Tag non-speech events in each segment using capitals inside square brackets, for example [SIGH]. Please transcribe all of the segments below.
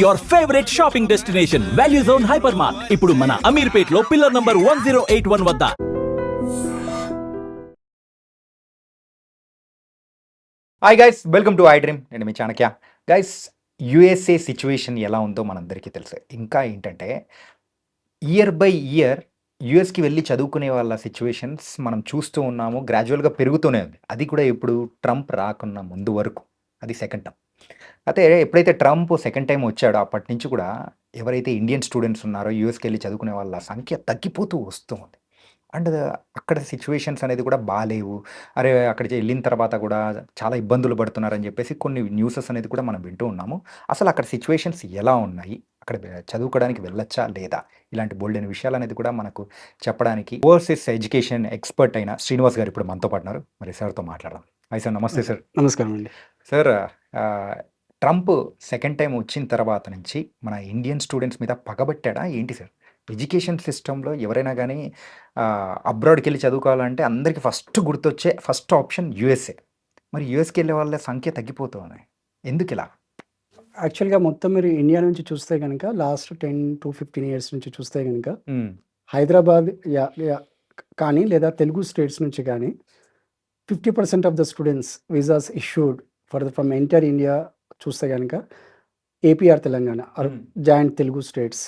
Your favourite shopping destination value zone hyper mart ఇప్పుడు మన అమీర్పేట్లో pillar number one zero eight one వద్ద. Hi guys welcome to I dream నేను మీ Chanakya. Guys USA situation ఎలా ఉందో మనందరికీ తెలుసు. ఇంకా ఏంటంటే ఇయర్ బై ఇయర్ యుఎస్కి వెళ్ళి చదువుకునే వాళ్ళ సిచ్యువేషన్స్ మనం చూస్తూ ఉన్నాము. గ్రాడ్యువల్గా పెరుగుతూనే ఉంది. అది కూడా ఇప్పుడు ట్రంప్ రాకున్న ముందు వరకు. అది సెకండ్ టర్మ్ అయితే ఎప్పుడైతే ట్రంప్ సెకండ్ టైం వచ్చాడో అప్పటి నుంచి కూడా ఎవరైతే ఇండియన్ స్టూడెంట్స్ ఉన్నారో యూఎస్కి వెళ్ళి చదువుకునే వాళ్ళ సంఖ్య తగ్గిపోతూ వస్తూ ఉంది అండ్ అక్కడ సిచ్యువేషన్స్ అనేది కూడా బాగాలేవు అరే అక్కడికి వెళ్ళిన తర్వాత కూడా చాలా ఇబ్బందులు పడుతున్నారని చెప్పేసి కొన్ని న్యూసెస్ అనేది కూడా మనం వింటూ ఉన్నాము. అసలు అక్కడ సిచ్యువేషన్స్ ఎలా ఉన్నాయి? అక్కడ చదువుకోవడానికి వెళ్ళొచ్చా లేదా? ఇలాంటి బోల్డ్ అయిన విషయాలు అనేది కూడా మనకు చెప్పడానికి ఓవర్సీస్ ఎడ్యుకేషన్ ఎక్స్పర్ట్ అయిన శ్రీనివాస్ గారు ఇప్పుడు మనతో పాటున్నారు మరి సార్తో మాట్లాడదాం. అయి సార్ నమస్తే సార్. నమస్కారం అండి సార్ ట్రంప్ సెకండ్ టైం వచ్చిన తర్వాత నుంచి మన ఇండియన్ స్టూడెంట్స్ మీద పగబట్టాడా ఏంటి సార్? ఎడ్యుకేషన్ సిస్టంలో ఎవరైనా కానీ అబ్రాడ్కి వెళ్ళి చదువుకోవాలంటే అందరికీ ఫస్ట్ గుర్తొచ్చే ఫస్ట్ ఆప్షన్ యూఎస్ఏ. మరి యూఎస్కి వెళ్ళే వాళ్ళ సంఖ్య తగ్గిపోతుంది. ఎందుకు ఇలా? యాక్చువల్గా మొత్తం మీరు ఇండియా నుంచి చూస్తే కనుక last ten to fifteen years నుంచి చూస్తే కనుక హైదరాబాద్ కానీ లేదా తెలుగు స్టేట్స్ నుంచి కానీ fifty percent of the students visas issued for the from entire India చూస్తే కనుక AP or Telangana. Joint Telugu states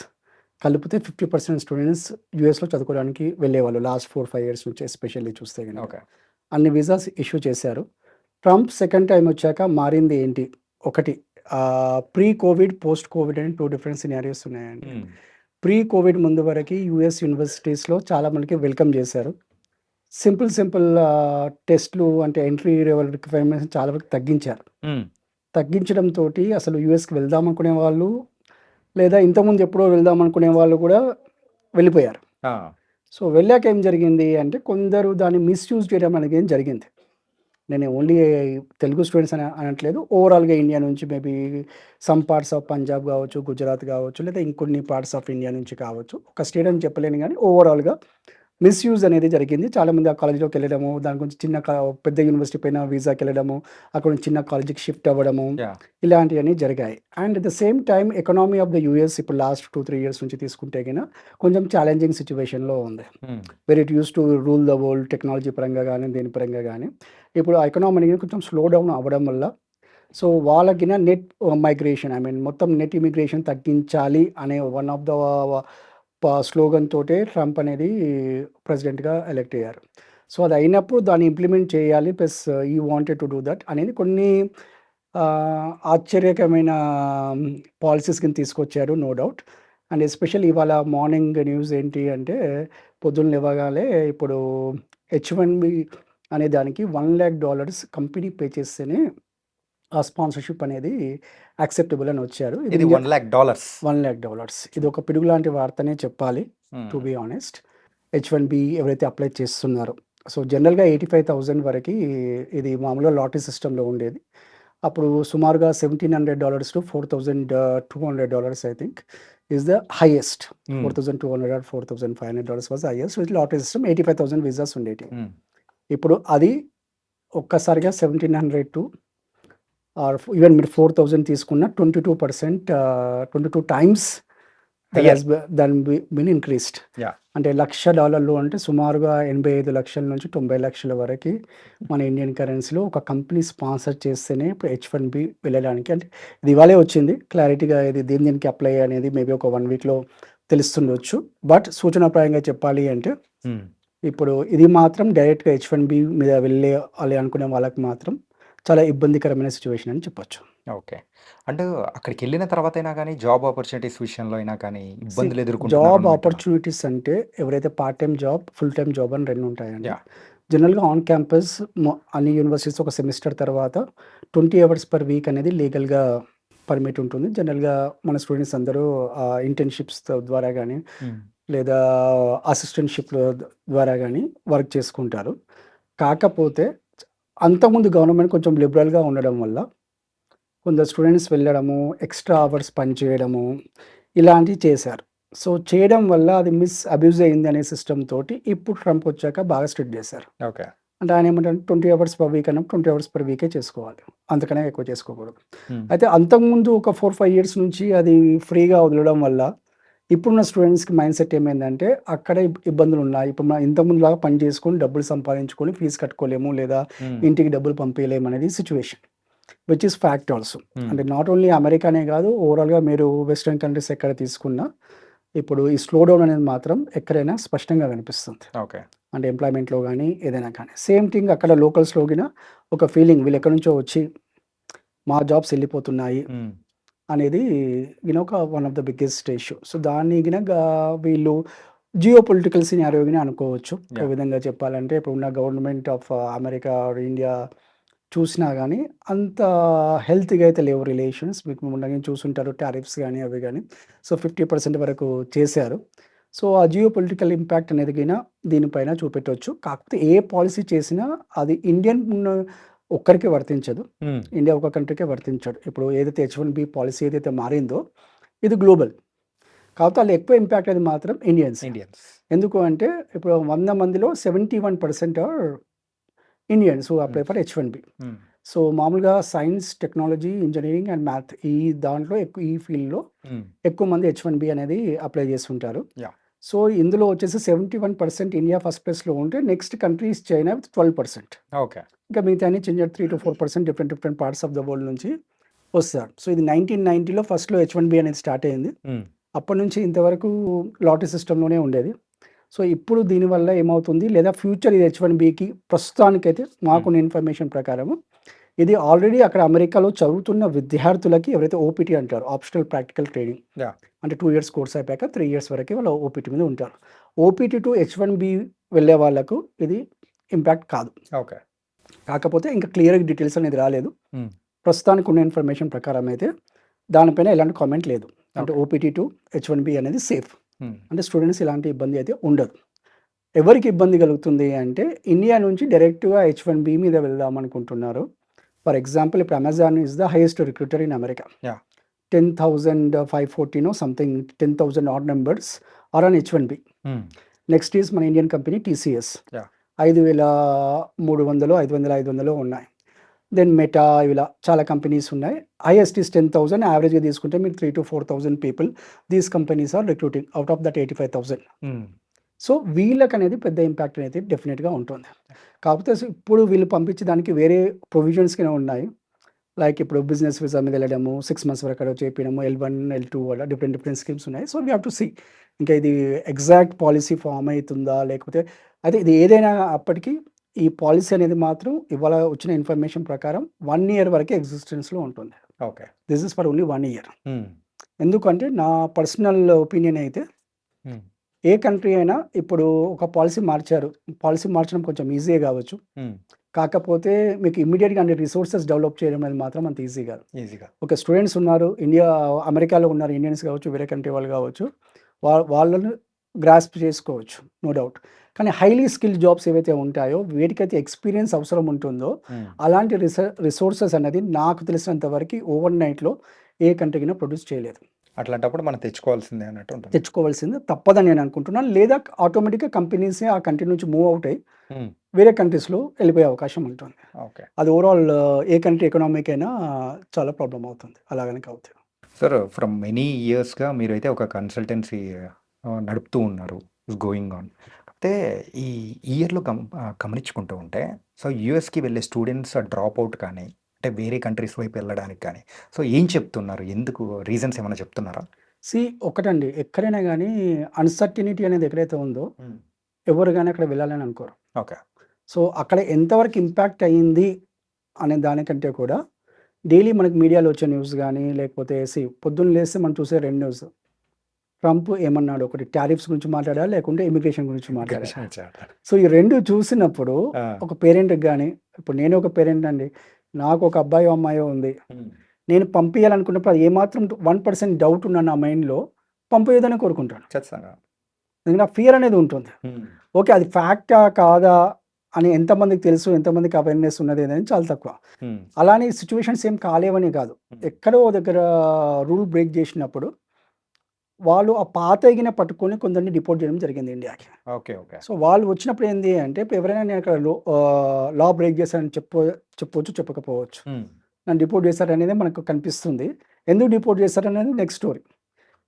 కలిపితే ఫిఫ్టీ పర్సెంట్ స్టూడెంట్స్ యూఎస్లో చదువుకోవడానికి వెళ్ళేవాళ్ళు లాస్ట్ ఫోర్ ఫైవ్ ఇయర్స్ నుంచి ఎస్పెషల్లీ చూస్తే కనుక ఓకే. అన్ని వీసాస్ ఇష్యూ చేశారు. ట్రంప్ సెకండ్ టైం వచ్చాక మారింది ఏంటి? ఒకటి ప్రీ కోవిడ్ పోస్ట్ కోవిడ్ అని టూ డిఫరెంట్ సినారియోస్ ఉన్నాయండి. ప్రీ కోవిడ్ ముందు వరకు యూఎస్ యూనివర్సిటీస్లో చాలా మందికి వెల్కమ్ చేశారు. సింపుల్ సింపుల్ టెస్ట్లు అంటే ఎంట్రీ లెవెల్ రిక్వైర్మెంట్స్ చాలా వరకు తగ్గించారు. తగ్గించడంతో అసలు యూఎస్కి వెళ్దాం అనుకునే వాళ్ళు లేదా ఇంతకుముందు ఎప్పుడో వెళ్దాం అనుకునే వాళ్ళు కూడా వెళ్ళిపోయారు. సో వెళ్ళాక ఏం జరిగింది అంటే కొందరు దాన్ని మిస్యూజ్ చేయడం అనేది ఏం జరిగింది. నేను ఓన్లీ తెలుగు స్టూడెంట్స్ అని అనట్లేదు. ఓవరాల్గా ఇండియా నుంచి maybe some parts of Punjab కావచ్చు గుజరాత్ కావచ్చు లేదా ఇంకొన్ని పార్ట్స్ ఆఫ్ ఇండియా నుంచి కావచ్చు. ఒక స్టేట్ అని చెప్పలేను కానీ ఓవరాల్గా మిస్యూజ్ అనేది జరిగింది. చాలామంది ఆ కాలేజీలోకి వెళ్ళడము దాని గురించి చిన్న పెద్ద యూనివర్సిటీ పైన వీసాకి వెళ్ళడము అక్కడ చిన్న కాలేజీకి షిఫ్ట్ అవ్వడము. ఇలాంటివన్నీ జరిగాయి. And at the same time economy of the US ఇప్పుడు లాస్ట్ టూ త్రీ ఇయర్స్ నుంచి తీసుకుంటే కన్నా కొంచెం ఛాలెంజింగ్ సిచ్యువేషన్లో ఉంది. Very it used to rule the world technology పరంగా కానీ దేని పరంగా కానీ ఇప్పుడు ఆ ఎకనామీ అనేది కొంచెం స్లో డౌన్ అవ్వడం వల్ల సో వాళ్ళకి నెట్ మైగ్రేషన్ ఐ మీన్ మొత్తం నెట్ ఇమిగ్రేషన్ తగ్గించాలి అనే వన్ ఆఫ్ ద స్లోగన్ తోటే ట్రంప్ అనేది ప్రెసిడెంట్గా ఎలెక్ట్ అయ్యారు. సో అది అయినప్పుడు దాన్ని ఇంప్లిమెంట్ చేయాలి ప్లస్ ఈ వాంటెడ్ టు డూ దట్ అనేది కొన్ని ఆశ్చర్యకరమైన పాలసీస్ కింద తీసుకొచ్చారు నో డౌట్. అండ్ ఎస్పెషల్ ఇవాళ మార్నింగ్ న్యూస్ ఏంటి అంటే పొద్దున్న ఇవ్వగానే ఇప్పుడు హెచ్ వన్ బి అనే దానికి one lakh dollars company pay చేస్తేనే ఆ స్పాన్సర్షిప్ అనేది యాక్సెప్టబుల్ అని వచ్చారు. ఇది one lakh dollars. One lakh dollars. ఇది ఒక పిడుగు లాంటి వార్తనే చెప్పాలి to be honest. H one B ఎవరైతే అప్లై చేస్తున్నారో. సో జనరల్గా ఎయిటీ ఫైవ్ థౌజండ్ వరకు ఇది మామూలుగా లాటరీ సిస్టంలో ఉండేది. అప్పుడు సుమారుగా seventeen hundred dollars to four thousand two hundred dollars I think is the highest. Four thousand two hundred four thousand five hundred dollars was highest with lottery system eighty five thousand visas ఉండేవి ఇప్పుడు అది ఒక్కసారిగా seventeen hundred to or even మీరు four thousand తీసుకున్న twenty two percent twenty two times. దాని been increased. అంటే లక్ష డాలర్లు అంటే సుమారుగా ఎనభై ఐదు లక్షల నుంచి తొంభై లక్షల వరకు మన ఇండియన్ కరెన్సీలో ఒక కంపెనీ స్పాన్సర్ చేస్తేనే ఇప్పుడు హెచ్ వన్ బి వెళ్ళడానికి అంటే ఇది ఇవాళే వచ్చింది క్లారిటీగా ఇది దేని దేనికి అప్లై అనేది మేబీ ఒక వన్ వీక్లో తెలుస్తుండొచ్చు బట్ సూచనాప్రాయంగా చెప్పాలి అంటే ఇప్పుడు ఇది మాత్రం డైరెక్ట్గా హెచ్ వన్ బి మీద వెళ్ళే వాళ్ళు అనుకునే వాళ్ళకి మాత్రం చాలా ఇబ్బందికరమైన సిచ్యువేషన్ అని చెప్పొచ్చు. ఓకే. అంటే అక్కడికి వెళ్ళిన తర్వాత అయినా కానీ జాబ్ ఆపర్చునిటీస్ విషయంలో అయినా కానీ ఇబ్బందులు జాబ్ ఎదుర్కొంటున్నారు ఆపర్చునిటీస్ అంటే ఎవరైతే part time job full time job అని రెండు ఉంటాయండి. జనరల్గా ఆన్ క్యాంపస్ అన్ని యూనివర్సిటీస్ ఒక సెమిస్టర్ తర్వాత ట్వంటీ అవర్స్ పర్ వీక్ అనేది లీగల్గా పర్మిట్ ఉంటుంది. జనరల్గా మన స్టూడెంట్స్ అందరూ ఇంటర్న్షిప్స్ ద్వారా కానీ లేదా అసిస్టెంట్షిప్ ద్వారా కానీ వర్క్ చేసుకుంటారు. కాకపోతే అంతకుముందు గవర్నమెంట్ కొంచెం లిబరల్గా ఉండడం వల్ల కొందరు స్టూడెంట్స్ వెళ్ళడము ఎక్స్ట్రా అవర్స్ పనిచేయడము ఇలాంటివి చేశారు. సో చేయడం వల్ల అది మిస్ అబ్యూజ్ అయింది అనే సిస్టమ్ తోటి ఇప్పుడు ట్రంప్ వచ్చాక బాగా స్ట్రిక్ట్ చేశారు. ఓకే అంటే ఆయన ఏమంటారు ట్వంటీ అవర్స్ పర్ వీక్ అన్నప్పుడు ట్వంటీ అవర్స్ పర్ వీకే చేసుకోవాలి. అంతకనే ఎక్కువ చేసుకోకూడదు. Hmm. అయితే అంతకుముందు ఒక ఫోర్ ఫైవ్ ఇయర్స్ నుంచి అది ఫ్రీగా వదలడం వల్ల ఇప్పుడున్న స్టూడెంట్స్కి మైండ్ సెట్ ఏమైందంటే అక్కడ ఇబ్- ఇబ్బందులు ఉన్నాయి ఇప్పుడు మనం ఇంతకుముందు లాగా పని చేసుకొని డబ్బులు సంపాదించుకొని ఫీజు కట్టుకోలేము లేదా. ఇంటికి డబ్బులు పంపించలేము అనేది situation which is fact also. అంటే నాట్ ఓన్లీ అమెరికానే కాదు ఓవరాల్గా మీరు వెస్ట్రన్ కంట్రీస్ ఎక్కడ తీసుకున్నా ఇప్పుడు ఈ స్లో డౌన్ అనేది మాత్రం ఎక్కడైనా స్పష్టంగా కనిపిస్తుంది ఓకే అంటే ఎంప్లాయ్మెంట్లో కానీ ఏదైనా కానీ సేమ్ థింగ్ అక్కడ లోకల్స్లో గిన ఒక ఫీలింగ్ వీళ్ళు ఎక్కడి నుంచో వచ్చి మా జాబ్స్ వెళ్ళిపోతున్నాయి. అనేది గిన ఒక one of the biggest issue so దాన్ని గిన గా- వీళ్ళు జియో పొలిటికల్ సినారియో గిన అనుకోవచ్చు ఒక Yeah. విధంగా చెప్పాలంటే ఇప్పుడున్న government of America or India చూసినా కానీ అంత హెల్త్గా అయితే లేవు రిలేషన్స్ మీకు ముందుగా చూసుంటారు టారిఫ్స్ కానీ అవి కానీ సో ఫిఫ్టీ పర్సెంట్ వరకు చేశారు. సో ఆ జియో పొలిటికల్ ఇంపాక్ట్ అనేది దీనిపైన చూపెట్టవచ్చు కాకపోతే ఏ పాలసీ చేసినా అది ఇండియన్ ఒక్కరికి వర్తించదు. ఇండియా ఒక కంట్రీకే వర్తించాడు ఇప్పుడు ఏదైతే హెచ్ వన్ బి పాలసీ ఏదైతే మారిందో ఇది గ్లోబల్ కాకపోతే వాళ్ళు ఎక్కువ ఇంపాక్ట్ అది మాత్రం ఇండియన్స్ ఇండియన్స్ ఎందుకు అంటే ఇప్పుడు వంద మందిలో seventy one percent are Indians who apply for H one B. So మామూలుగా science technology engineering and math ఈ దాంట్లో ఎక్కువ ఈ ఫీల్డ్లో. ఎక్కువ మంది హెచ్ వన్ బి అనేది అప్లై చేస్తుంటారు. సో ఇందులో వచ్చేసి seventy one percent India first ప్లేస్లో ఉంటే next countries China with twelve percent. Okay. ఇంకా మిగతా అన్ని చిన్న three to four percent different different parts of the world నుంచి వస్తారు. సో ఇది నైన్టీన్ నైన్టీలో ఫస్ట్లో హెచ్ వన్ బి అనేది స్టార్ట్ అయింది. అప్పటి నుంచి ఇంతవరకు లాటరీ సిస్టంలోనే ఉండేది. సో ఇప్పుడు దీనివల్ల ఏమవుతుంది లేదా ఫ్యూచర్ ఇది హెచ్ వన్ బికి ప్రస్తుతానికైతే మాకున్న ఇన్ఫర్మేషన్ ప్రకారం ఇది ఆల్రెడీ అక్కడ అమెరికాలో చదువుతున్న విద్యార్థులకి ఎవరైతే ఓపీటీ అంటారు ఆప్షనల్ ప్రాక్టికల్ ట్రైనింగ్. అంటే టూ ఇయర్స్ కోర్స్ అయిపోయాక త్రీ ఇయర్స్ వరకు వాళ్ళు ఓపీటీ మీద ఉంటారు OPT to H one B వెళ్ళే వాళ్ళకు ఇది ఇంపాక్ట్ కాదు ఓకే కాకపోతే ఇంకా క్లియర్గా డీటెయిల్స్ అనేది రాలేదు. ప్రస్తుతానికి ఉన్న ఇన్ఫర్మేషన్ ప్రకారం అయితే దానిపైన ఎలాంటి కామెంట్ లేదు అంటే. OPT to H one B అనేది సేఫ్. అంటే స్టూడెంట్స్ ఇలాంటి ఇబ్బంది అయితే ఉండదు ఎవరికి ఇబ్బంది కలుగుతుంది అంటే ఇండియా నుంచి డైరెక్ట్గా హెచ్ వన్ బి మీద వెళ్దాం అనుకుంటున్నారు ఫర్ ఎగ్జాంపుల్ ఇప్పుడు Amazon is the highest recruiter in America. Ten thousand five forty or something ten thousand odd numbers are on H one B. Next is మన ఇండియన్ కంపెనీ టీసీఎస్. ఐదు వేల మూడు వందలు ఐదు వందల ఐదు వందలు ఉన్నాయి దెన్ మెటా ఇలా చాలా కంపెనీస్ ఉన్నాయి హైయెస్ట్ ఈస్ టెన్ థౌసండ్ యావరేజ్గా తీసుకుంటే మీరు three to four thousand people these companies are recruiting out of that eighty five thousand. So వీళ్ళకి అనేది పెద్ద ఇంపాక్ట్ అనేది డెఫినెట్గా ఉంటుంది కాకపోతే ఇప్పుడు వీళ్ళు పంపించే దానికి వేరే ప్రొవిజన్స్ కింద ఉన్నాయి. లైక్ ఇప్పుడు బిజినెస్ వీసా మీద వెళ్ళడము సిక్స్ మంత్స్ వరకు అక్కడ చేపించడము ఎల్ వన్ ఎల్ టూ అలా డిఫరెంట్ డిఫరెంట్ స్కీమ్స్ ఉన్నాయి. So we have to see ఇంకా ఇది ఎగ్జాక్ట్ పాలసీ ఫామ్ అవుతుందా లేకపోతే అయితే ఇది ఏదైనా అప్పటికి ఈ పాలసీ అనేది మాత్రం ఇవాళ వచ్చిన ఇన్ఫర్మేషన్ ప్రకారం వన్ ఇయర్ వరకే ఎగ్జిస్టెన్స్లో ఉంటుంది. Okay this is for only one year. ఎందుకంటే నా పర్సనల్ ఒపీనియన్ అయితే Hmm. ఏ కంట్రీ అయినా ఇప్పుడు ఒక పాలసీ మార్చారు. పాలసీ మార్చడం కొంచెం ఈజీ కావచ్చు. కాకపోతే మీకు ఇమ్మీడియట్గా అన్ని రిసోర్సెస్ డెవలప్ చేయడం అనేది మాత్రం అంత ఈజీ కాదు. ఈజీగా. ఒక స్టూడెంట్స్ ఉన్నారు ఇండియా అమెరికాలో ఉన్నారు ఇండియన్స్ కావచ్చు వేరే కంట్రీ వాళ్ళు కావచ్చు వా వాళ్ళను గ్రాస్ప్ చేసుకోవచ్చు నో డౌట్. కానీ హైలీ స్కిల్ జాబ్స్ ఏవైతే ఉంటాయో వేటికైతే ఎక్స్పీరియన్స్ అవసరం ఉంటుందో. అలాంటి రిస రిసోర్సెస్ అనేది నాకు తెలిసినంత వరకు ఓవర్ నైట్లో ఏ కంట్రీకినా ప్రొడ్యూస్ చేయలేదు. అట్లాంటప్పుడు మనం తెచ్చుకోవాల్సిందే అన్నట్టు ఉంటుంది. తెచ్చుకోవాల్సింది. తప్పదని నేను అనుకుంటున్నాను. లేదా ఆటోమేటిక్గా కంపెనీసే ఆ కంట్రీ నుంచి మూవ్ అవుట్ అయ్యి. వేరే కంట్రీస్లో వెళ్ళిపోయే అవకాశం ఉంటుంది. ఓకే. అది ఓవరాల్ ఏ కంట్రీ ఎకనామిక్ అయినా చాలా ప్రాబ్లం అవుతుంది. అలాగనే అవుతుంది సార్ ఫ్రమ్ మెనీ ఇయర్స్గా మీరైతే ఒక కన్సల్టెన్సీ నడుపుతూ ఉన్నారు. గోయింగ్ ఆన్ అయితే ఈ ఇయర్లో గమ గమనించుకుంటూ ఉంటే సో యూఎస్కి వెళ్ళే స్టూడెంట్స్ డ్రాప్ అవుట్ కానీ అంటే వేరే కంట్రీస్ వైపు వెళ్ళడానికి కానీ. సో ఏం చెప్తున్నారు? ఎందుకు? రీజన్స్ ఏమైనా చెప్తున్నారా? సి ఒకటండి. ఎక్కడైనా కానీ అన్సర్టినిటీ అనేది ఎక్కడైతే ఉందో ఎవరు కానీ అక్కడ వెళ్ళాలని అనుకోరు. ఓకే. సో అక్కడ ఎంతవరకు ఇంపాక్ట్ అయ్యింది అనే దానికంటే కూడా డైలీ మనకి మీడియాలో వచ్చే న్యూస్ కానీ లేకపోతే సి పొద్దున్న లేస్తే మనం చూసే రెండు న్యూస్. ట్రంప్ ఏమన్నాడు? ఒకటి టారిఫ్స్ గురించి మాట్లాడా? లేకుంటే ఇమిగ్రేషన్ గురించి మాట్లాడా? సో ఈ రెండు చూసినప్పుడు ఒక పేరెంట్కి కానీ ఇప్పుడు నేను ఒక పేరెంట్ అండి. నాకు ఒక అబ్బాయి అమ్మాయి ఉంది. నేను పంపించాలనుకున్నప్పుడు అది ఏమాత్రం వన్ పర్సెంట్ డౌట్ ఉన్న నా మైండ్లో పంపేదని కోరుకుంటాను. ఖచ్చితంగా. ఎందుకంటే ఫియర్ అనేది ఉంటుంది. ఓకే అది ఫ్యాక్టా కాదా అని ఎంతమందికి తెలుసు ఎంతమందికి అవేర్నెస్ ఉన్నది అనేది చాలా తక్కువ. అలానే సిచ్యువేషన్స్ ఏం కాలేవని కాదు. ఎక్కడో దగ్గర రూల్ బ్రేక్ చేసినప్పుడు వాళ్ళు ఆ పాత ఎగిన పట్టుకొని కొందరిని డిపోర్ట్ చేయడం జరిగింది ఇండియాకి. Okay okay. సో వాళ్ళు వచ్చినప్పుడు ఏంది అంటే ఇప్పుడు ఎవరైనా నేను అక్కడ లా బ్రేక్ చేశానని చెప్ప చెప్పవచ్చు చెప్పకపోవచ్చు. నన్ను డిపోర్ట్ చేశారనేది మనకు కనిపిస్తుంది. ఎందుకు డిపోర్ట్ చేశారనేది నెక్స్ట్ స్టోరీ.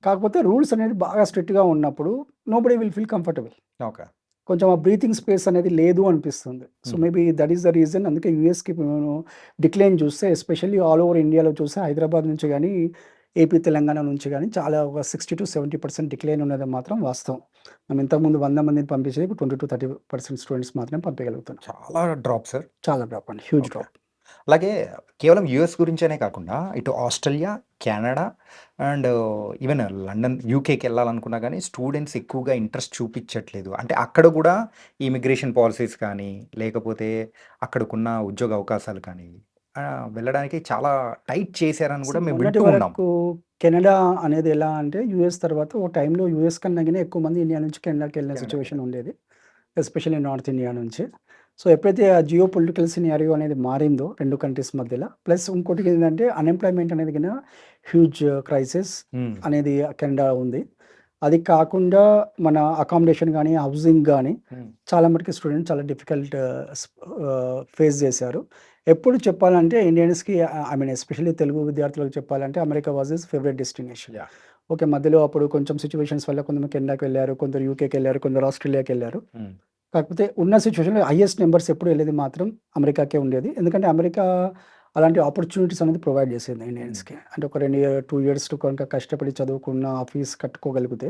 కాకపోతే రూల్స్ అనేది బాగా స్ట్రిక్ట్గా ఉన్నప్పుడు nobody will feel comfortable. Okay. కొంచెం ఆ బ్రీతింగ్ స్పేస్ అనేది లేదు అనిపిస్తుంది. So. Maybe that is the reason. అందుకే యూఎస్కి మేము డిక్లైన్ చూస్తే ఎస్పెషల్లీ ఆల్ ఓవర్ ఇండియాలో చూస్తే హైదరాబాద్ నుంచి కానీ ఏపీ తెలంగాణ నుంచి కానీ చాలా ఒక sixty to seventy percent decline ఉన్నది మాత్రం వాస్తవం. మేము ఇంతకుముందు వంద మందిని పంపించేది ఇప్పుడు twenty to thirty percent students మాత్రమే పంపించగలుగుతున్నాం. చాలా డ్రాప్ సార్ చాలా డ్రాప్ అండి. హ్యూజ్. డ్రాప్ అలాగే కేవలం యుఎస్ గురించనే కాకుండా ఇటు Australia Canada and even London యూకేకి వెళ్ళాలనుకున్నా కానీ స్టూడెంట్స్ ఎక్కువగా ఇంట్రెస్ట్ చూపించట్లేదు. అంటే అక్కడ కూడా ఇమిగ్రేషన్ పాలసీస్ కానీ లేకపోతే అక్కడికున్న ఉద్యోగ అవకాశాలు కానీ వెళ్ళడానికి చాలా టైట్ చేశారని కూడా మేము మొన్నటి వింటూ ఉన్నాం. వరకు కెనడా అనేది ఎలా అంటే యూఎస్ తర్వాత ఓ టైంలో యూఎస్ కన్నా కానీ ఎక్కువ మంది ఇండియా నుంచి కెనడాకి వెళ్ళిన కెనడాకి సిచ్యువేషన్ ఉండేది. ఎస్పెషల్లీ నార్త్ ఇండియా నుంచి. సో ఎప్పుడైతే ఆ జియో పొలిటికల్ సినారియో అనేది మారిందో రెండు కంట్రీస్ మధ్యలో ప్లస్ ఇంకోటి ఏంటంటే అన్ఎంప్లాయ్మెంట్ అనేది కింద హ్యూజ్ క్రైసిస్ అనేది కెనడా ఉంది. అది కాకుండా మన అకామిడేషన్ కానీ హౌసింగ్ కానీ చాలా మటుకు స్టూడెంట్స్ చాలా డిఫికల్ట్ ఫేస్ చేశారు. ఎప్పుడు చెప్పాలంటే ఇండియన్స్కి ఐ మీన్ ఎస్పెషల్లీ తెలుగు విద్యార్థులకు చెప్పాలంటే America was is favourite destination. Okay మధ్యలో అప్పుడు కొంచెం సిచ్యువేషన్స్ వల్ల కొంతమంది కెనడాకి వెళ్ళారు కొందరు యూకేకి వెళ్ళారు కొందరు ఆస్ట్రేలియాకి వెళ్ళారు. కాకపోతే ఉన్న సిచ్యువేషన్లో హైయెస్ట్ నెంబర్స్ ఎప్పుడు వెళ్ళేది మాత్రం అమెరికాకే ఉండేది. ఎందుకంటే అమెరికా అలాంటి ఆపర్చునిటీస్ అనేది ప్రొవైడ్ చేసేది ఇండియన్స్కి. అంటే ఒక రెండు ఇయర్ టూ ఇయర్స్ కనుక కష్టపడి చదువుకున్న ఆఫీస్ కట్టుకోగలిగితే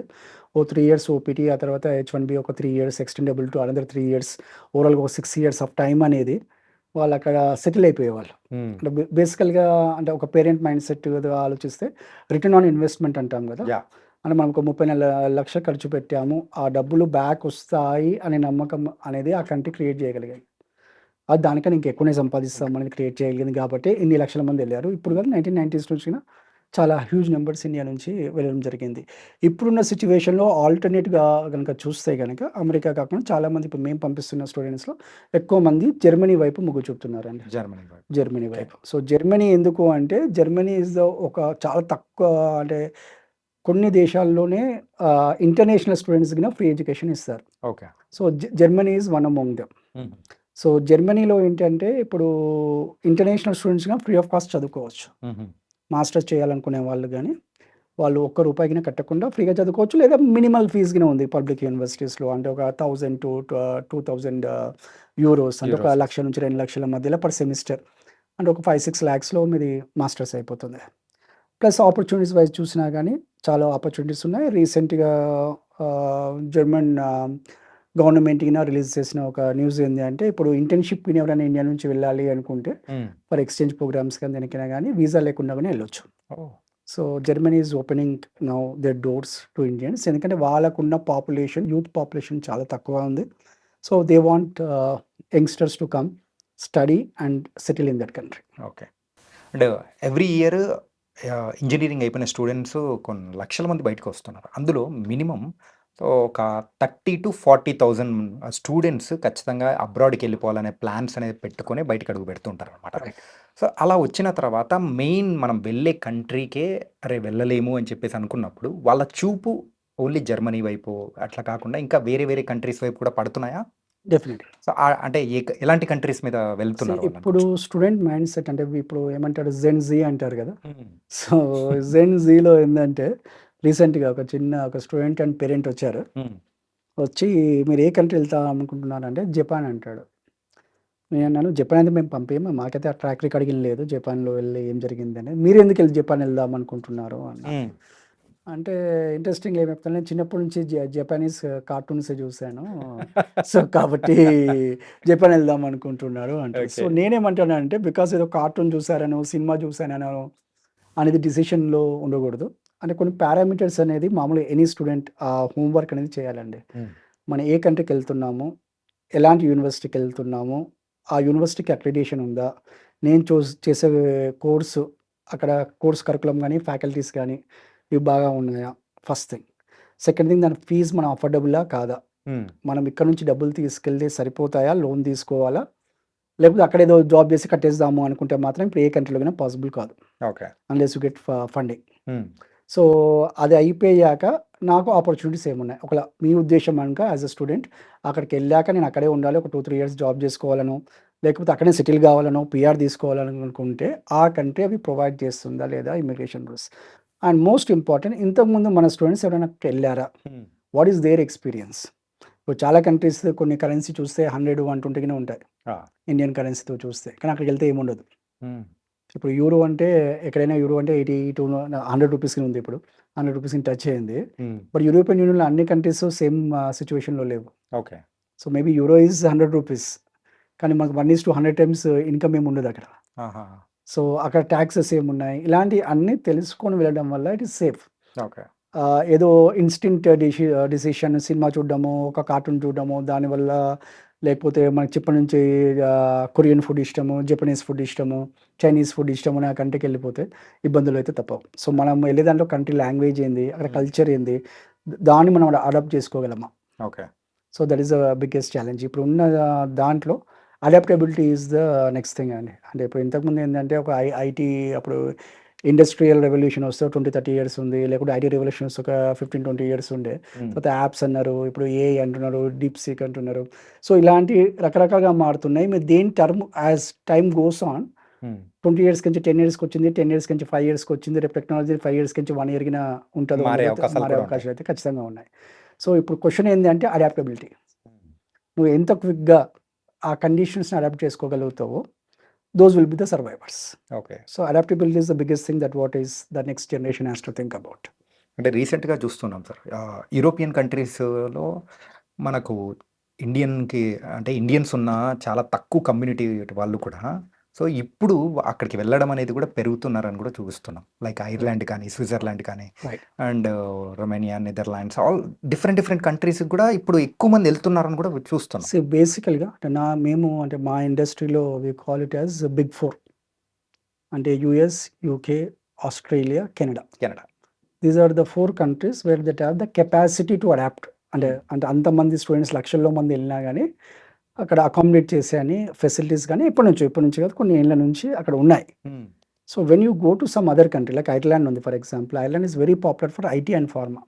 ఓ త్రీ ఇయర్స్ ఓపీటీ ఆ తర్వాత హెచ్ వన్ బి ఒక three years extendable to another three years ఓవరాల్గా ఒక సిక్స్ ఇయర్స్ ఆఫ్ టైం అనేది వాళ్ళు అక్కడ సెటిల్ అయిపోయేవాళ్ళు. అంటే బేసికల్గా అంటే ఒక పేరెంట్ మైండ్ సెట్ ఆలోచిస్తే రిటర్న్ ఆన్ ఇన్వెస్ట్మెంట్ అంటాం కదా. అంటే మనం ఒక ముప్పై నెల లక్షలు ఖర్చు పెట్టాము. ఆ డబ్బులు బ్యాక్ వస్తాయి అనే నమ్మకం అనేది ఆ కంట్రీ క్రియేట్ చేయగలిగాయి. అది దానికన్నా ఇంకా ఎక్కువనే సంపాదిస్తాం అనేది క్రియేట్ చేయగలిగింది కాబట్టి ఇన్ని లక్షల మంది వెళ్ళారు. ఇప్పుడు కానీ నైన్టీన్ నైన్టీస్ నుంచి చాలా హ్యూజ్ నెంబర్స్ ఇండియా నుంచి వెళ్ళడం జరిగింది. ఇప్పుడున్న సిచ్యువేషన్లో ఆల్టర్నేట్గా కనుక చూస్తే కనుక అమెరికా కాకుండా చాలామంది ఇప్పుడు మేము పంపిస్తున్న స్టూడెంట్స్లో ఎక్కువ మంది జర్మనీ వైపు మొగ్గు చూపుతున్నారండి. జర్మనీ వైపు. జర్మనీ వైపు. సో జర్మనీ ఎందుకు అంటే జర్మనీ ఇస్ ద ఒక చాలా తక్కువ అంటే కొన్ని దేశాల్లోనే ఇంటర్నేషనల్ స్టూడెంట్స్ కింద ఫ్రీ ఎడ్యుకేషన్ ఇస్తారు. Okay so Germany is one among them so జర్మనీలో ఏంటంటే ఇప్పుడు ఇంటర్నేషనల్ స్టూడెంట్స్గా ఫ్రీ ఆఫ్ కాస్ట్ చదువుకోవచ్చు. ఉమ్, మాస్టర్స్ చేయాలనుకునే వాళ్ళు కానీ వాళ్ళు ఒక్క రూపాయికిన కట్టకుండా ఫ్రీగా చదువుకోవచ్చు. లేదా మినిమల్ ఫీజుగానే ఉంది పబ్లిక్ యూనివర్సిటీస్లో. అంటే ఒక thousand to two thousand euros. అంటే ఒక. లక్ష నుంచి రెండు లక్షల మధ్యలో పర్ సెమిస్టర్. అంటే ఒక ఫైవ్ సిక్స్ ల్యాక్స్లో మీది మాస్టర్స్ అయిపోతుంది. ప్లస్ ఆపర్చునిటీస్ వైజ్ చూసినా కానీ చాలా ఆపర్చునిటీస్ ఉన్నాయి. రీసెంట్గా జర్మన్ గవర్నమెంట్ కింద రిలీజ్ చేసిన ఒక న్యూస్ ఏంటి అంటే ఇప్పుడు ఇంటర్న్షిప్ ఎవరైనా ఇండియా నుంచి వెళ్ళాలి అనుకుంటే ఫర్ ఎక్స్చేంజ్ ప్రోగ్రామ్స్ కానీ దేనికైనా కానీ వీసా లేకుండా కానీ వెళ్ళొచ్చు. So Germany is opening now the doors to Indians ఎందుకంటే వాళ్ళకున్న పాపులేషన్ యూత్ పాపులేషన్ చాలా తక్కువ ఉంది. So they want youngsters to come study and settle in that country okay. And every year engineering అయిపోయిన స్టూడెంట్స్ కొన్ని లక్షల మంది బయటకు వస్తున్నారు. అందులో మినిమం ఒక thirty to forty thousand students ఖచ్చితంగా అబ్రాడ్కి వెళ్ళిపోవాలనే ప్లాన్స్ అనేది పెట్టుకొని బయటకు అడుగు పెడుతుంటారు అనమాట. సో అలా వచ్చిన తర్వాత మెయిన్ మనం వెళ్ళే కంట్రీకే అరే వెళ్ళలేము అని చెప్పేసి అనుకున్నప్పుడు వాళ్ళ చూపు ఓన్లీ జర్మనీ వైపు అట్లా కాకుండా ఇంకా వేరే వేరే కంట్రీస్ వైపు కూడా పడుతున్నాయా డెఫినెట్లీ సో అంటే ఎలాంటి కంట్రీస్ మీద వెళ్తున్నారు? ఇప్పుడు స్టూడెంట్ మైండ్ సెట్ అంటే ఇప్పుడు ఏమంటారు జెన్ జీ అంటారు కదా. సో జెన్ జీలో ఏంటంటే రీసెంట్గా ఒక చిన్న ఒక స్టూడెంట్ అండ్ పేరెంట్ వచ్చారు. వచ్చి మీరు ఏ కంట్రీ వెళ్తాం అనుకుంటున్నారంటే జపాన్ అంటాడు. నేను అన్నాను జపాన్ అయితే మేము పంపేము మాకైతే ఆ ట్రాక్ రికార్డింగ్ లేదు జపాన్లో వెళ్ళి ఏం జరిగింది అనేది మీరు ఎందుకు వెళ్ళి జపాన్ వెళ్దాం అనుకుంటున్నారు? అని. అంటే ఇంట్రెస్టింగ్ ఏం చెప్తాను నేను చిన్నప్పటి నుంచి జపానీస్ కార్టూన్స్ చూశాను. సో కాబట్టి జపాన్ వెళ్దాం అనుకుంటున్నారు అంటే సో. నేనేమంటాను అంటే బికాస్ ఏదో కార్టూన్ చూసారను సినిమా చూసానను అనేది డిసిషన్లో ఉండకూడదు. అంటే కొన్ని పారామీటర్స్ అనేది మామూలుగా ఎనీ స్టూడెంట్ ఆ హోంవర్క్ అనేది చేయాలండి. మనం ఏ కంట్రీకి వెళ్తున్నాము ఎలాంటి యూనివర్సిటీకి వెళ్తున్నాము ఆ యూనివర్సిటీకి అక్రిడేషన్ ఉందా నేను చూ చేసే కోర్సు అక్కడ కోర్స్ కరికులం కానీ ఫ్యాకల్టీస్ కానీ ఇవి బాగా ఉన్నాయా? ఫస్ట్ థింగ్ సెకండ్ థింగ్ దాని ఫీజు మనం అఫోర్డబులా కాదా. మనం ఇక్కడ నుంచి డబ్బులు తీసుకెళ్తే సరిపోతాయా? లోన్ తీసుకోవాలా? లేకపోతే అక్కడ ఏదో జాబ్ చేసి కట్టేద్దాము అనుకుంటే మాత్రం ఇప్పుడు ఏ కంట్రీలో పాసిబుల్ కాదు. Okay. Unless you get funding. So అది అయిపోయాక నాకు ఆపర్చునిటీస్ ఏమున్నాయి. ఒకవేళ మీ ఉద్దేశం కనుక యాజ్ అ స్టూడెంట్ అక్కడికి వెళ్ళాక నేను అక్కడే ఉండాలి ఒక టూ త్రీ ఇయర్స్ జాబ్ చేసుకోవాలను లేకపోతే అక్కడే సెటిల్ కావాలనో పిఆర్ తీసుకోవాలని అనుకుంటే ఆ కంట్రీ అవి ప్రొవైడ్ చేస్తుందా లేదా immigration rules and most important ఇంతకుముందు మన స్టూడెంట్స్ ఎవరైనా వెళ్ళారా? వాట్ ఈస్ దేర్ ఎక్స్పీరియన్స్ ఇప్పుడు చాలా కంట్రీస్ కొన్ని కరెన్సీ చూస్తే హండ్రెడ్ వన్ ట్వంటీగానే ఉంటాయి ఇండియన్ కరెన్సీతో చూస్తే. కానీ అక్కడికి వెళ్తే ఏముండదు. ఇప్పుడు యూరో అంటే ఎక్కడైనా యూరో అంటే ఎయిటీ టూ హండ్రెడ్ రూపీస్కి ఉంది ఇప్పుడు. హండ్రెడ్ రూపీస్ని టచ్ అయింది. బట్ యూరోపియన్ యూనియన్లో అన్ని కంట్రీస్ సేమ్ సిచ్యువేషన్లో లేవు. Okay. So maybe euro is hundred rupees. కానీ మనకు one is to hundred times income ఏమి ఉండదు అక్కడ. సో అక్కడ ట్యాక్సెస్ ఏమున్నాయి ఇలాంటి అన్నీ తెలుసుకొని వెళ్ళడం వల్ల ఇట్ ఈస్ సేఫ్. ఓకే. ఏదో ఇన్స్టింక్ట్ డిసి డిసిషన్ సినిమా చూడడము ఒక కార్టూన్ చూడడము దానివల్ల లేకపోతే మనకి చిప్పటి నుంచి కొరియన్ ఫుడ్ ఇష్టము జపనీస్ ఫుడ్ ఇష్టము చైనీస్ ఫుడ్ ఇష్టము అని కంట్రీకి వెళ్ళిపోతే ఇబ్బందులు అయితే తప్పవు. సో మనం వెళ్ళే దాంట్లో కంట్రీ లాంగ్వేజ్ ఏంది అక్కడ. కల్చర్ ఏంది దాన్ని మనం adapt చేసుకోగలమా? Okay. So that is the biggest challenge. ఇప్పుడు ఉన్న దాంట్లో adaptability is the next thing అండి. అంటే ఇప్పుడు ఇంతకుముందు ఏంటంటే ఒక ఐ ఐటీ అప్పుడు ఇండస్ట్రియల్ రెవల్యూషన్ వస్తే ట్వంటీ థర్టీ ఇయర్స్ ఉంది లేకుంటే ఐటీ రెవల్యూషన్ వస్తే ఒక ఫిఫ్టీన్ ట్వంటీ ఇయర్స్ ఉండే. తర్వాత యాప్స్ అన్నారు ఇప్పుడు ఏ అంటున్నారు డీప్ సీక్ అంటున్నారు. సో ఇలాంటి రకరకాలుగా మారుతున్నాయి. మీరు దేని term as time goes on twenty years నుంచి టెన్ ఇయర్స్కి వచ్చింది టెన్ ఇయర్స్ నుంచి ఫైవ్ ఇయర్స్కి వచ్చింది రేపు టెక్నాలజీ ఫైవ్ ఇయర్స్ నుంచి వన్ ఇయర్కి ఉంటుందో మారే అవకాశాలు అయితే ఖచ్చితంగా ఉన్నాయి. సో ఇప్పుడు క్వశ్చన్ ఏంటి అంటే అడాప్టబిలిటీ నువ్వు ఎంత క్విక్గా ఆ కండిషన్స్ని అడాప్ట్ చేసుకోగలుగుతావో those will be the survivors okay so adaptability is the biggest thing that what is the next generation has to think about అంటే రీసెంట్గా చూస్తున్నాం సార్. యూరోపియన్ కంట్రీస్లో మనకు ఇండియన్కి అంటే ఇండియన్స్ ఉన్న చాలా తక్కువ కమ్యూనిటీ వాళ్ళు కూడా సో ఇప్పుడు అక్కడికి వెళ్ళడం అనేది కూడా పెరుగుతున్నారని కూడా చూపిస్తున్నాం. లైక్ ఐర్లాండ్ కానీ స్విట్జర్లాండ్ కానీ. And Romania Netherlands all different different countries కూడా ఇప్పుడు ఎక్కువ మంది వెళ్తున్నారని కూడా చూస్తున్నాం. సో బేసికల్గా అంటే నా మేము అంటే మా ఇండస్ట్రీలో we call it as big four అంటే US UK Australia Canada Canada these are the four countries where that have the capacity to adapt అంటే అంటే అంతమంది స్టూడెంట్స్ లక్షల్లో మంది వెళ్ళినా కానీ అక్కడ అకామిడేట్ చేసే అని ఫెసిలిటీస్ కానీ ఎప్పటి నుంచో ఎప్పటి నుంచి కాదు కొన్ని ఏళ్ళ నుంచి అక్కడ ఉన్నాయి. So when you go to some other country like Ireland ఉంది for example Ireland is very popular for IT and pharma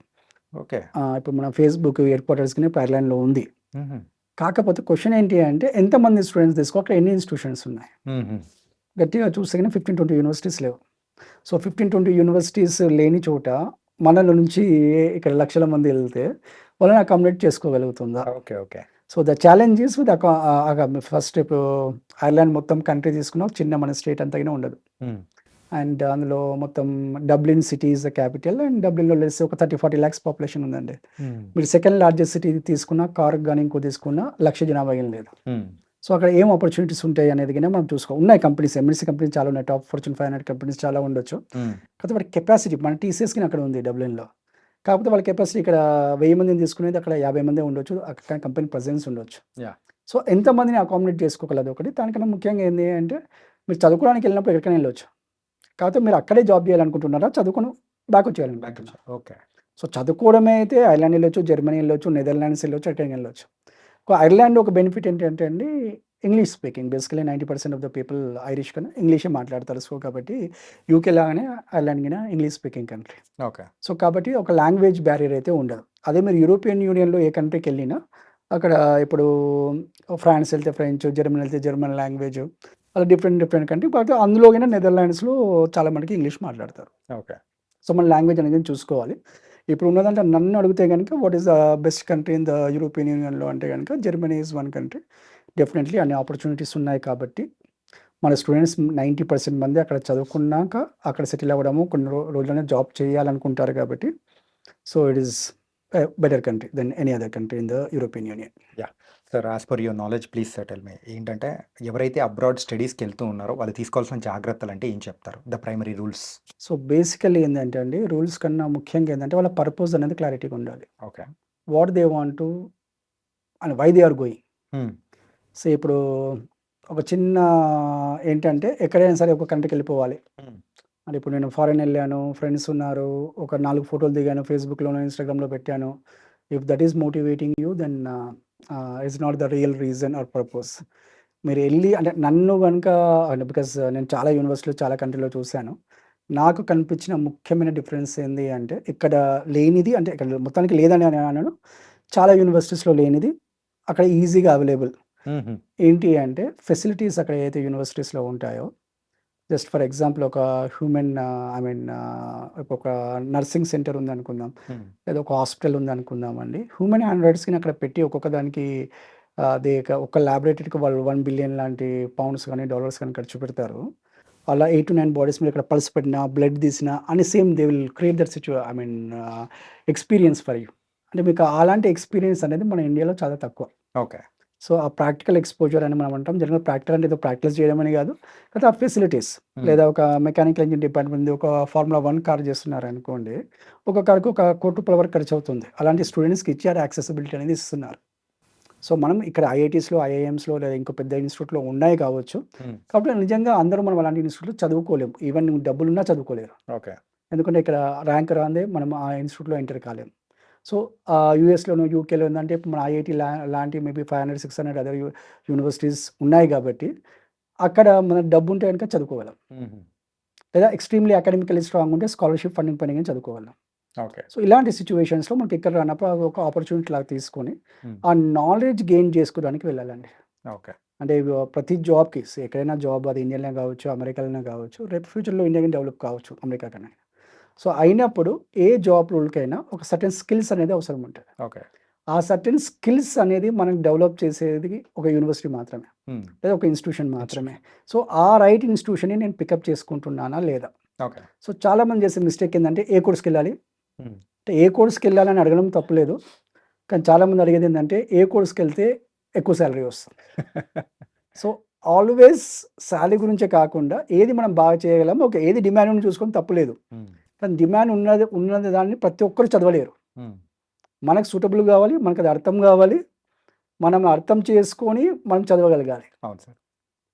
okay ఇప్పుడు మన ఫేస్బుక్ హెడ్ క్వార్టర్స్ కానీ ఇప్పుడు ఐర్లాండ్లో ఉంది. కాకపోతే క్వశ్చన్ ఏంటి అంటే ఎంతమంది స్టూడెంట్స్ తీసుకో అక్కడ ఎన్ని ఇన్స్టిట్యూషన్స్ ఉన్నాయి? గట్టిగా చూస్తే కానీ ఫిఫ్టీన్ ట్వంటీ యూనివర్సిటీస్ లేవు. సో ఫిఫ్టీన్ ట్వంటీ యూనివర్సిటీస్ లేని చోట మనలో నుంచి ఇక్కడ లక్షల మంది వెళ్తే వాళ్ళని accommodate చేసుకోగలుగుతుందా? Okay okay. So the challenges with first ఇప్పుడు ఐర్లాండ్ మొత్తం కంట్రీ తీసుకున్నా. చిన్న మన స్టేట్ అంతగానే ఉండదు. అండ్ అందులో మొత్తం Dublin city the capital and డబ్లిన్లో లేస్తే ఒక థర్టీ ఫార్టీ ల్యాక్స్ పాపులేషన్ ఉందండి. మీరు సెకండ్ లార్జెస్ట్ సిటీ తీసుకున్నా కార్ కానీ ఇంకో తీసుకున్నా లక్ష జనాభా ఏం లేదు సో అక్కడ ఏం ఆపర్చునిటీస్ ఉంటాయి అనేది కానీ మనం చూసుకో ఉన్నాయి కంపెనీస్ ఎంఎన్సీ కంపెనీస్ చాలా ఉన్నాయి top fortune five hundred companies చాలా ఉండొచ్చు. కాకపోతే వాడి కెపాసిటీ మన టీసీఎస్కి అక్కడ ఉంది డబ్లిన్లో కాకపోతే వాళ్ళ కెపాసిటీ ఇక్కడ వెయ్యి మందిని తీసుకునేది అక్కడ యాభై మంది ఉండొచ్చు అక్కడ కంపెనీ ప్రజెన్స్ ఉండొచ్చు. సో ఎంతమందిని అకామిడేట్ చేసుకోగలదు ఒకటి. దానికన్నా ముఖ్యంగా ఏంటి అంటే మీరు చదువుకోవడానికి వెళ్ళినప్పుడు ఎక్కడికైనా వెళ్ళొచ్చు. కాకపోతే మీరు అక్కడే జాబ్ చేయాలనుకుంటున్నారా? చదువుకొని బ్యాక్ వచ్చేయాలనుకుంటున్నారా ఓకే. సో చదువుకోవడమే అయితే ఐర్లాండ్ వెళ్ళొచ్చు జర్మనీ వెళ్ళొచ్చు నెదర్లాండ్స్ వెళ్ళొచ్చు ఎక్కడికి వెళ్ళొచ్చు. ఐర్లాండ్ ఒక బెనిఫిట్ ఏంటంటే అండి English speaking basically ninety percent of the people Irish కన్నా ఇంగ్లీషే మాట్లాడతారు. సో కాబట్టి యూకే లాగానే ఐర్లాండ్ కన్నా English speaking country okay. So కాబట్టి ఒక లాంగ్వేజ్ బ్యారియర్ అయితే ఉండదు. అదే మీరు యూరోపియన్ యూనియన్లో ఏ కంట్రీకి వెళ్ళినా అక్కడ ఇప్పుడు ఫ్రాన్స్ వెళ్తే ఫ్రెంచ్ జర్మనీ వెళ్తే జర్మన్ లాంగ్వేజ్ అలా డిఫరెంట్ డిఫరెంట్ కంట్రీ బట్ అందులోనే నెదర్లాండ్స్లో చాలా మందికి ఇంగ్లీష్ మాట్లాడతారు. ఓకే. సో మన లాంగ్వేజ్ అనేది చూసుకోవాలి. ఇప్పుడు ఉన్నదంటే నన్ను అడిగితే కనుక what is the best country in the European యూనియన్లో అంటే కనుక Germany is one country definitely అన్ని ఆపర్చునిటీస్ ఉన్నాయి కాబట్టి మన స్టూడెంట్స్ నైంటీ పర్సెంట్ మంది అక్కడ చదువుకున్నాక అక్కడ సెటిల్ అవ్వడము కొన్ని రోజుల్లోనే రోజులనే జాబ్ చేయాలనుకుంటారు కాబట్టి so it is better country then any other country in the European Union yeah sir as per your knowledge please settle మీ ఏంటంటే ఎవరైతే అబ్రాడ్ స్టడీస్కి వెళ్తూ ఉన్నారో వాళ్ళు తీసుకోవాల్సిన జాగ్రత్తలు అంటే ఏం చెప్తారు? The primary rules so basically ఏంటంటే అండి రూల్స్ కన్నా ముఖ్యంగా ఏంటంటే వాళ్ళ పర్పస్ అనేది క్లారిటీగా ఉండాలి. Okay what they want to and why they are going so ఇప్పుడు ఒక చిన్న ఏంటంటే ఎక్కడైనా సరే ఒక కంట్రీకి వెళ్ళిపోవాలి. అంటే ఇప్పుడు నేను ఫారెన్ వెళ్ళాను ఫ్రెండ్స్ ఉన్నారు ఒక నాలుగు ఫోటోలు దిగాను ఫేస్బుక్లోనో ఇన్స్టాగ్రామ్లో పెట్టాను. If that is motivating you then it's not the real reason or purpose మీరు వెళ్ళి అంటే నన్ను కనుక అంటే బికాస్ నేను చాలా యూనివర్సిటీలో చాలా కంట్రీలో చూశాను. నాకు కనిపించిన ముఖ్యమైన డిఫరెన్స్ ఏంది అంటే ఇక్కడ లేనిది అంటే ఇక్కడ మొత్తానికి లేదని అని అన్నాను. చాలా యూనివర్సిటీస్లో లేనిది అక్కడ ఈజీగా అవైలబుల్ ఏంటి అంటే ఫెసిలిటీస్ అక్కడ ఏదైతే యూనివర్సిటీస్లో ఉంటాయో జస్ట్ ఫర్ ఎగ్జాంపుల్ ఒక హ్యూమన్ ఐ మీన్ ఒక నర్సింగ్ సెంటర్ ఉంది అనుకుందాం లేదా ఒక హాస్పిటల్ ఉంది అనుకుందాం అండి హ్యూమన్ ఆండ్రాయిడ్స్కి అక్కడ పెట్టి ఒక్కొక్క దానికి అదే ఒక- ఒక ల్యాబొరేటరీకి వాళ్ళు వన్ బిలియన్ లాంటి పౌండ్స్ కానీ డాలర్స్ కానీ ఖర్చు పెడతారు. అలా ఎయిట్ టు నైన్ బాడీస్ మీద ఇక్కడ పల్స్ పెట్టినా బ్లడ్ తీసినా అని same they will create that situ I mean experience for you. అంటే మీకు అలాంటి ఎక్స్పీరియన్స్ అనేది మన ఇండియాలో చాలా తక్కువ. ఓకే. సో ఆ ప్రాక్టికల్ ఎక్స్పోజర్ అని మనం అంటాం. జనరల్ ప్రాక్టికల్ అంటే ఏదో ప్రాక్టీస్ చేయడం అని కాదు. కదా ఆ ఫెసిలిటీస్ లేదా ఒక మెకానికల్ ఇంజిన్ డిపార్ట్మెంట్ ఒక ఫార్ములా వన్ కార్ చేస్తున్నారు అనుకోండి ఒక కార్కు ఒక కోటి రూపాయల వరకు ఖర్చు అవుతుంది. అలాంటి స్టూడెంట్స్కి ఇచ్చారు యాక్సెసిబిలిటీ అనేది ఇస్తున్నారు. సో మనం ఇక్కడ ఐఐటీస్లో ఐఐఎమ్స్లో లేదా ఇంకో పెద్ద ఇన్స్టిట్యూట్లో ఉన్నాయి కావచ్చు. కాబట్టి నిజంగా అందరూ మనం అలాంటి ఇన్స్టిట్యూట్లో చదువుకోలేము ఈవెన్ డబ్బులున్నా చదువుకోలేరు. ఓకే. ఎందుకంటే ఇక్కడ ర్యాంక్ రాందే మనం ఆ ఇన్స్టిట్యూట్లో ఎంటర్ కాలేము సో యూఎస్లోను యూకేలో ఏంటంటే ఇప్పుడు మన ఐఐటి లా లాంటి maybe five hundred six hundred other universities ఉన్నాయి కాబట్టి అక్కడ మన డబ్బు ఉంటే కనుక చదువుకోగలం లేదా ఎక్స్ట్రీమ్లీ అకాడమికలీ స్ట్రాంగ్ ఉంటే స్కాలర్షిప్ ఫండింగ్ పని కానీ చదువుకోగలం. ఓకే. సో ఇలాంటి సిచ్యువేషన్స్లో మనకి ఇక్కడ రానప్పుడు ఒక ఆపర్చునిటీ లాగా తీసుకొని. ఆ నాలెడ్జ్ గెయిన్ చేసుకోవడానికి వెళ్ళాలండి. ఓకే. అంటే ప్రతి జాబ్కి ఎక్కడైనా జాబ్ అది ఇండియాలో కావచ్చు అమెరికాలోనే కావచ్చు రేపు ఫ్యూచర్లో ఇండియా డెవలప్ కావచ్చు అమెరికా కన్నా. సో అయినప్పుడు ఏ జాబ్ రోల్కైనా ఒక సర్టెన్ స్కిల్స్ అనేది అవసరం ఉంటుంది. ఓకే. ఆ సర్టెన్ స్కిల్స్ అనేది మనం డెవలప్ చేసేది ఒక యూనివర్సిటీ మాత్రమే. లేదా ఒక ఇన్స్టిట్యూషన్ మాత్రమే. సో ఆ రైట్ ఇన్స్టిట్యూషన్ని నేను పికప్ చేసుకుంటున్నానా లేదా? ఓకే. సో చాలా మంది చేసే మిస్టేక్ ఏంటంటే ఏ కోర్స్కి వెళ్ళాలి. అంటే ఏ కోర్స్కి వెళ్ళాలని అడగడం తప్పులేదు. కానీ చాలామంది అడిగేది ఏంటంటే ఏ కోర్స్కి వెళ్తే ఎక్కువ శాలరీ వస్తుంది. [LAUGHS] సో ఆల్వేస్ శాలరీ గురించే కాకుండా ఏది మనం బాగా చేయగలం ఓకే ఏది డిమాండ్ ఉంది చూసుకొని తప్పులేదు. కానీ డిమాండ్ ఉన్నది ఉన్నది దాన్ని ప్రతి ఒక్కరు చదవలేరు. మనకు సూటబుల్ కావాలి మనకు అది అర్థం కావాలి మనం అర్థం చేసుకొని మనం చదవగలగాలి. అవును సార్.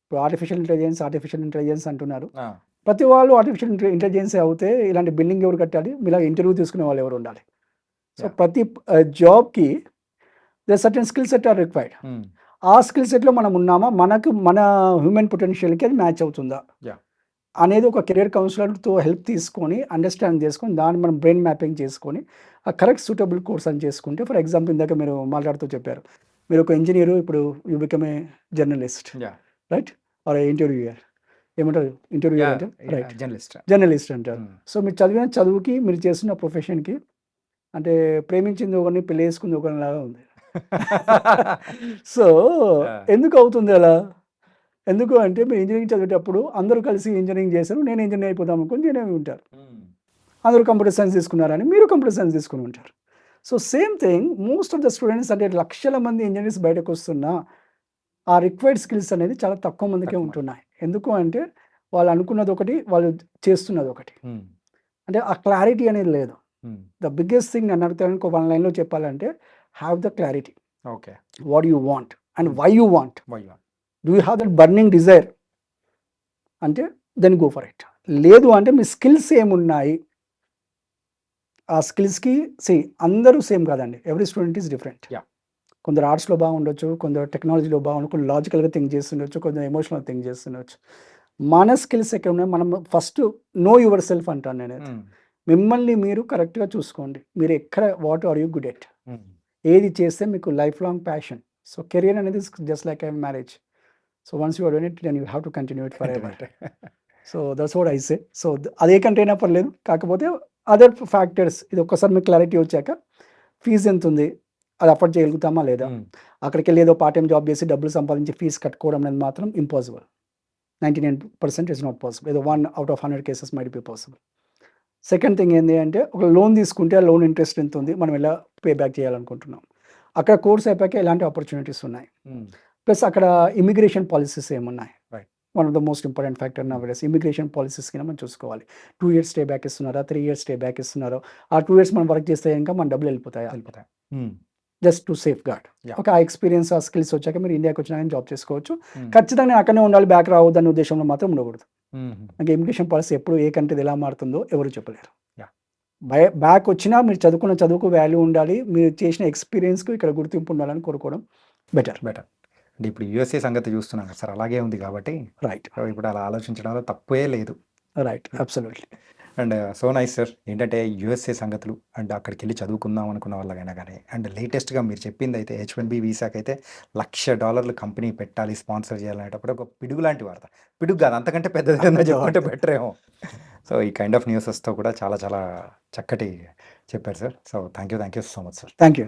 ఇప్పుడు ఆర్టిఫిషియల్ ఇంటెలిజెన్స్ ఆర్టిఫిషియల్ ఇంటెలిజెన్స్ అంటున్నారు. ప్రతి వాళ్ళు ఆర్టిఫిషియల్ ఇంటెలిజెన్స్ అవుతే ఇలాంటి బిల్డింగ్ ఎవరు కట్టాలి? మీలా ఇంటర్వ్యూ తీసుకునే వాళ్ళు ఎవరు ఉండాలి? సో. ప్రతి జాబ్కి the certain skill set are required ఆ స్కిల్ సెట్లో మనం ఉన్నామా? మనకు మన హ్యూమన్ పొటెన్షియల్కి అది మ్యాచ్ అవుతుందా. అనేది ఒక కెరియర్ కౌన్సిలర్తో హెల్ప్ తీసుకొని అండర్స్టాండ్ చేసుకొని దాన్ని మనం బ్రెయిన్ మ్యాపింగ్ చేసుకొని ఆ కరెక్ట్ సూటబుల్ కోర్స్ అని చేసుకుంటే ఫర్ ఎగ్జాంపుల్ ఇందాక మీరు మాట్లాడుతూ చెప్పారు. మీరు ఒక ఇంజనీరు ఇప్పుడు you become a journalist yeah right or interviewer ఏమంటారు? ఇంటర్వ్యూ అంటే? రైట్ జర్నలిస్ట్ జర్నలిస్ట్ అంటారు. సో మీరు చదివిన చదువుకి మీరు చేస్తున్న ప్రొఫెషన్కి అంటే ప్రేమించింది ఒకరిని పెళ్ళి చేసుకుంది ఒకరిని లాగా ఉంది [LAUGHS] [LAUGHS] సో. ఎందుకు అవుతుంది అలా? ఎందుకు అంటే మీరు ఇంజనీరింగ్ చదివేటప్పుడు అందరూ కలిసి ఇంజనీరింగ్ చేశారు నేను ఇంజనీర్ అయిపోదాం అనుకుని ఇంజనీరింగ్ ఉంటారు. అందరూ కంప్యూటర్ సైన్స్ తీసుకున్నారని మీరు కంప్యూటర్ సైన్స్ తీసుకుని ఉంటారు. So same thing most of the students అంటే లక్షల మంది ఇంజనీర్స్ బయటకు వస్తున్నా ఆ రిక్వైర్డ్ స్కిల్స్ అనేది చాలా తక్కువ మందికే. ఉంటున్నాయి. ఎందుకు అంటే వాళ్ళు అనుకున్నది ఒకటి వాళ్ళు చేస్తున్నది ఒకటి. అంటే ఆ క్లారిటీ అనేది లేదు. ద బిగ్గెస్ట్ థింగ్ నన్ను అడిగితే ఇంకో వన్ లైన్లో చెప్పాలంటే have the clarity okay what you want and why you want why do you have that burning desire అంటే దెన్ గో ఫర్ ఇట్ లేదు అంటే మీ స్కిల్స్ ఏమున్నాయి? ఆ స్కిల్స్కి సి అందరూ సేమ్ కాదండి. Every student is different Yeah. కొందరు ఆర్ట్స్లో బాగుండొచ్చు కొందరు టెక్నాలజీలో బాగుండొచ్చు కొందరు లాజికల్గా థింక్ చేస్తుండొచ్చు కొందరు ఎమోషనల్ థింక్ చేస్తుండొచ్చు. మన స్కిల్స్ ఎక్కడ ఉన్నాయి? మనం ఫస్ట్ నో యువర్ సెల్ఫ్ అంటాను నేను మిమ్మల్ని మీరు కరెక్ట్గా చూసుకోండి. మీరు ఎక్కడ what are you good at ఏది చేస్తే మీకు life long passion so career అనేది just like I marriage so once you done it then you have to continue it for ever so that's what I say so అదే కంటే అయినా పర్లేదు. కాకపోతే other factors ఇది ఒక్కసారి మీకు క్లారిటీ వచ్చాక ఫీజు ఎంత ఉంది? అది అఫోర్డ్ చేయగలుగుతామా లేదా? అక్కడికి వెళ్ళి ఏదో పార్ట్ టైం జాబ్ చేసి డబ్బులు సంపాదించి ఫీజు కట్టుకోవడం అనేది మాత్రం impossible ninety nine percent is not possible ఏదో one out of hundred cases might be possible second thing ఏంటి అంటే ఒక లోన్ తీసుకుంటే ఆ లోన్ ఇంట్రెస్ట్ ఎంత ఉంది? మనం ఎలా పే బ్యాక్ చేయాలనుకుంటున్నాం? అక్కడ కోర్స్ అయిపోయాక ఎలాంటి ఆపర్చునిటీస్ ఉన్నాయి. ప్లస్ అక్కడ ఇమిగ్రేషన్ పాలసీస్ ఏమున్నాయి? Right. One of the most important factor నా ఇమిగ్రేషన్ పాలసీస్ కింద మనం చూసుకోవాలి. టూ ఇయర్స్ స్టే బ్యాక్ ఇస్తున్నారా? త్రీ ఇయర్స్ స్టే బ్యాక్ ఇస్తున్నారో? ఆ టూ ఇయర్స్ మనం వర్క్ చేస్తే ఇంకా మన డబ్బులు వెళ్ళిపోతాయి? వెళ్ళిపోతాయి. Just to safeguard. ఒక ఆ ఎక్స్పీరియన్స్ ఆ స్కిల్స్ వచ్చాక మీరు ఇండియాకి వచ్చినా జాబ్ చేసుకోవచ్చు. ఖచ్చితంగా నేను అక్కడనే ఉండాలి. బ్యాక్ రావద్దు అనే ఉద్దేశంలో మాత్రం ఉండకూడదు. నాకు ఇమిగ్రేషన్ పాలసీ ఎప్పుడు ఏ కంట్రీది ఎలా మారుతుందో ఎవరు చెప్పలేరు. బ్యాక్ వచ్చినా మీరు చదువుకున్న చదువుకు వాల్యూ ఉండాలి. మీరు చేసిన ఎక్స్పీరియన్స్కు ఇక్కడ గుర్తింపు ఉండాలని కోరుకోవడం బెటర్ బెటర్ అంటే ఇప్పుడు యూఎస్ఏ సంగతి చూస్తున్నాం కదా సార్ అలాగే ఉంది కాబట్టి రైట్ సో ఇప్పుడు అలా ఆలోచించడంలో తప్పే లేదు. Right absolutely and so nice sir ఏంటంటే యూఎస్ఏ సంగతులు అండ్ అక్కడికి వెళ్ళి చదువుకుందాం అనుకున్న వాళ్ళకైనా కానీ అండ్ లేటెస్ట్గా మీరు చెప్పింది అయితే హెచ్ వన్ బి వీసాకి అయితే లక్ష డాలర్లు కంపెనీ పెట్టాలి స్పాన్సర్ చేయాలనేటప్పుడు ఒక పిడుగు లాంటి వార్త. పిడుగు కాదు అంతకంటే పెద్దది ఏదైనా చెప్పుకుంటే బెటర్ ఏమో సో ఈ కైండ్ ఆఫ్ న్యూసెస్తో కూడా చాలా చాలా చక్కటి చెప్పారు sir so thank you thank you so much sir thank you